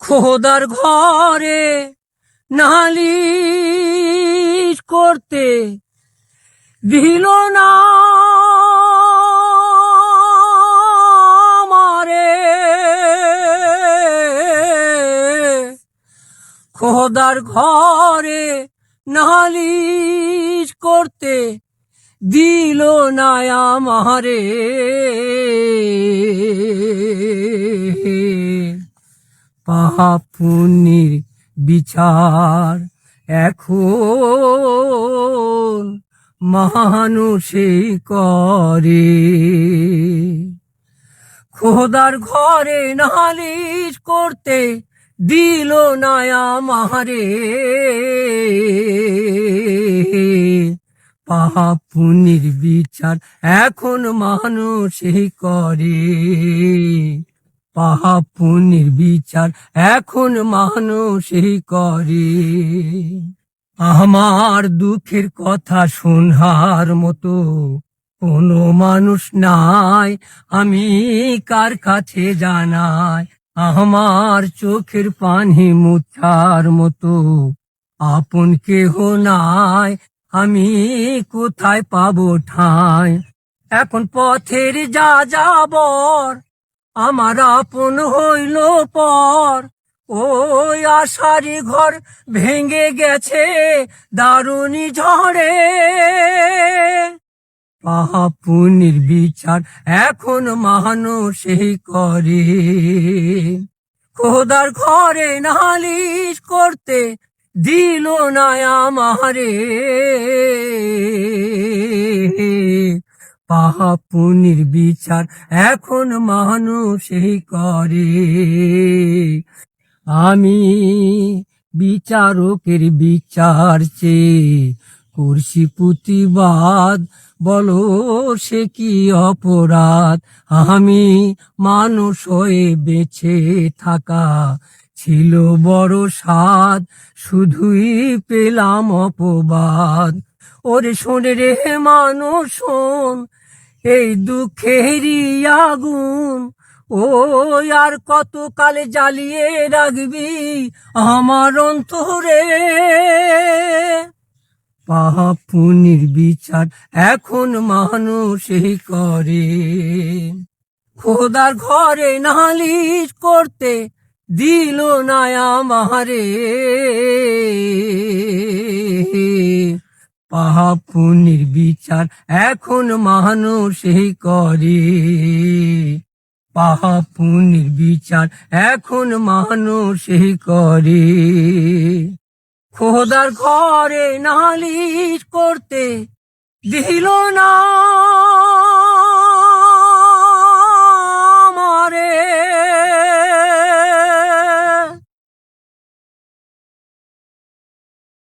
খোদার ঘরে নালিশ করতে দিল না। মারে খোদার ঘরে নালিশ করতে দিল না আমারে। পুণ্যের বিচার। এখন মানুষে করে। খোদার ঘরে নালিশ করতে দিল না আমারে পাপ পুণ্যের বিচার এখন মানুষই করে। পাপ পুণ্যের বিচার এখন মানুষই করে। আমার দুঃখের কথা শোনার মতো কোনো মানুষ নাই, আমি কার কাছে জানাই? আমার চোখের পানি মুছার মতো আপন কেহ নাই, আমি কোথায় পাবো ঠাঁই? এখন পথের যা যাবর আমার আপন হইল পর। ওই আশারি ঘর ভেঙে গেছে দারুণী ঝড়ে। পাপুনির বিচার এখন মানুষই করে। খোদার ঘরে নালিশ করতে দিল না আমারে। পাপুনির বিচার এখন মানুষই করে। আমি বিচারকের বিচার চেয়ে করছি প্রতিবাদ, বলো সে কি অপরাধ? আমি মানুষ হয়ে বেঁচে থাকা ছিল বড় স্বাদ, শুধুই পেলাম অপবাদ। ওরে শোনে রে মানুষ এই দুঃখেরই আগুন। ও আর কত কালে জ্বালিয়ে রাখবি আমার অন্তরে? পাপুনির বিচার এখন মানুষই করে। খোদার ঘরে নালিশ করতে দিল না আমারে। পাপুনির বিচার এখন মানুষই করে। পাপুনির বিচার এখন মানুষই করে। খোদার ঘরে নালিশ করতে দিল না।